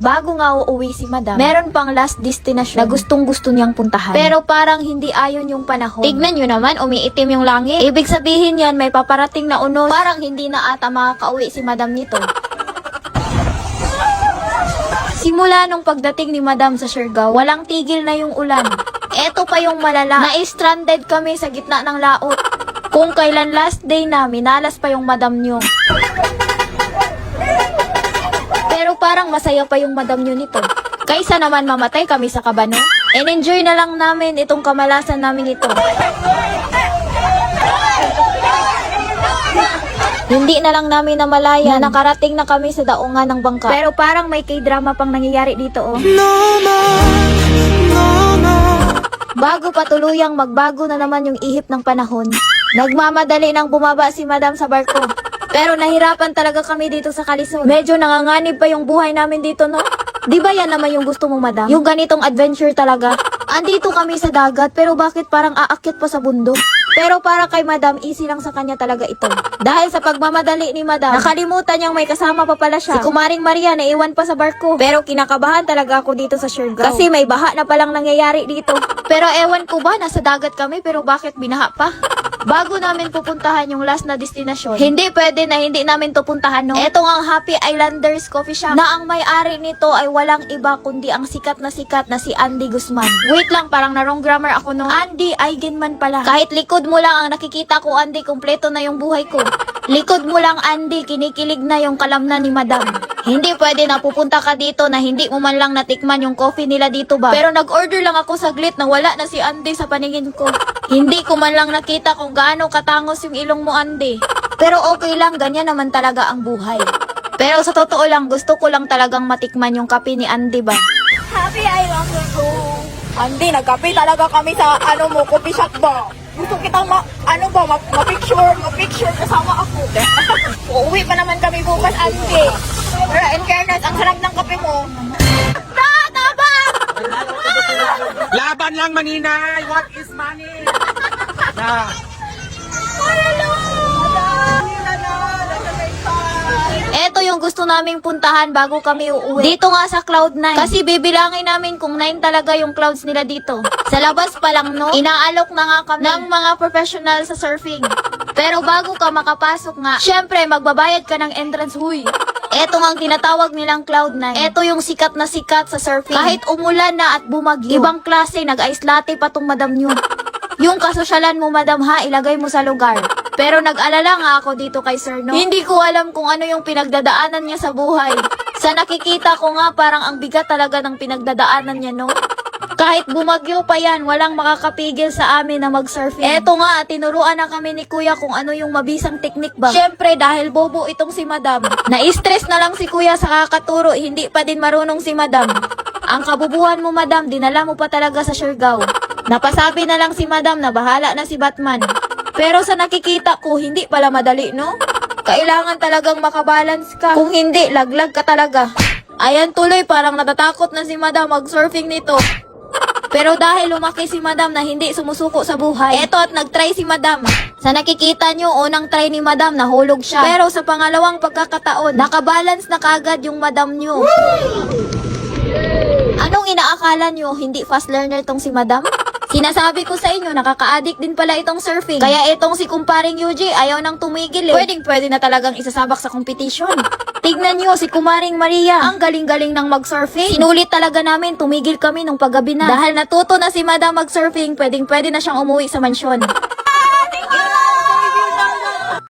bago nga uuwi si madam, meron pang last destination na gustong gusto niyang puntahan. Pero parang hindi ayon yung panahon. Tignan nyo naman, umiitim yung langit. Ibig sabihin yan, may paparating na unos. Parang hindi na ata makakauwi si madam nito. Simula nung pagdating ni Madam sa Siargao, walang tigil na yung ulan. Eto pa yung malala. Na-stranded kami sa gitna ng laot. Kung kailan last day na, minalas pa yung madam nyo. Pero parang masaya pa yung madam nyo nito. Kaysa naman mamatay kami sa kabano. And enjoy na lang namin itong kamalasan namin ito. Hindi na lang namin namalaya na nakarating na kami sa daungan ng bangka. Pero parang may k-drama pang nangyayari dito oh. Bago pa tuluyang magbago na naman yung ihip ng panahon, nagmamadali nang bumaba si Madam sa barko. Pero nahirapan talaga kami dito sa Kalisod. Medyo nanganganib pa yung buhay namin dito, no? Di ba yan naman yung gusto mo, Madam? Yung ganitong adventure talaga. Andito kami sa dagat, pero bakit parang aakyat pa sa bundok? Pero para kay Madam, easy lang sa kanya talaga ito. Dahil sa pagmamadali ni Madam, nakalimutan niyang may kasama pa pala siya. Si Kumaring Maria naiwan pa sa barko. Pero kinakabahan talaga ako dito sa Siargao. Kasi may baha na palang nangyayari dito. Pero ewan ko ba, nasa dagat kami, pero bakit binaha pa? Bago namin pupuntahan yung last na destination, hindi pwede na hindi namin to puntahan, no? Etong ang Happy Islanders Coffee Shop na ang may-ari nito ay walang iba kundi ang sikat na sikat na si Andy Guzman. Wait lang, parang na wrong grammar ako, no? Andy Eigenman pala. Kahit likod mo lang ang nakikita ko, Andy, kompleto na yung buhay ko. Likod mo lang, Andy, kinikilig na yung kalamnan ni Madam. Hindi pwede na pupunta ka dito na hindi mo man lang natikman yung coffee nila dito ba? Pero nag-order lang ako saglit na wala na si Andy sa paningin ko. Hindi ko man lang nakita kung gaano katangos yung ilong mo, Andy. Pero okay lang, ganyan naman talaga ang buhay. Pero sa totoo lang, gusto ko lang talagang matikman yung kape ni Andy ba? Happy Islander ko. Andy, nagkape talaga kami sa ano mo, coffee shop ba? Gusto kitang ma, ano ba, ma, ma-picture, ma-picture kasama ako. Uuwi pa naman kami bukas, Andy. Pero in fairness, ang sarap ng kape mo. Tama! Laban lang maninay! What is money? Na, Eto yung gusto naming puntahan bago kami uuwi. Dito nga sa Cloud9. Kasi bibilangin namin kung 9 talaga yung clouds nila dito. Sa labas pa lang, no? Inaalok na nga kami ng mga professional sa surfing. Pero bago ka makapasok nga, syempre magbabayad ka ng entrance huy. Eto nga ang tinatawag nilang Cloud9. Eto yung sikat na sikat sa surfing. Kahit umulan na at bumagyo. Ibang klase, nag-ice latte pa tong madam nyo. Yung kasosyalan mo, madam ha, ilagay mo sa lugar. Pero nag-alala nga ako dito kay Sir, no? Hindi ko alam kung ano yung pinagdadaanan niya sa buhay. Sa nakikita ko nga, parang ang bigat talaga ng pinagdadaanan niya, no? Kahit bumagyo pa yan, walang makakapigil sa amin na mag-surfing. Eto nga, tinuruan na kami ni Kuya kung ano yung mabisang teknik ba. Siyempre, dahil bobo itong si Madam. Na-stress na lang si Kuya sa kakaturo, hindi pa din marunong si Madam. Ang kabubuhan mo, Madam, dinala mo pa talaga sa Siargao. Napasabi na lang si Madam na bahala na si Batman. Pero sa nakikita ko, hindi pala madali, no? Kailangan talagang makabalance ka. Kung hindi, laglag ka talaga. Ayan tuloy, parang natatakot na si Madam mag-surfing nito. Pero dahil lumaki si Madam na hindi sumusuko sa buhay, eto at nag-try si Madam. Sa nakikita nyo, unang try ni Madam, nahulog siya. Pero sa pangalawang pagkakataon, nakabalance na kagad yung Madam nyo. Anong inaakala nyo, hindi fast learner tong si Madam? Sinasabi ko sa inyo, nakaka-addict din pala itong surfing. Kaya itong si kumparing Yuji, ayaw nang tumigil eh. Pwedeng pwede na talagang isasabak sa competition. Tignan nyo, si kumaring Maria, ang galing-galing ng mag-surfing. Sinulit talaga namin, tumigil kami nung paggabi na. Dahil natuto na si Madam mag-surfing, pwedeng pwede na siyang umuwi sa mansyon.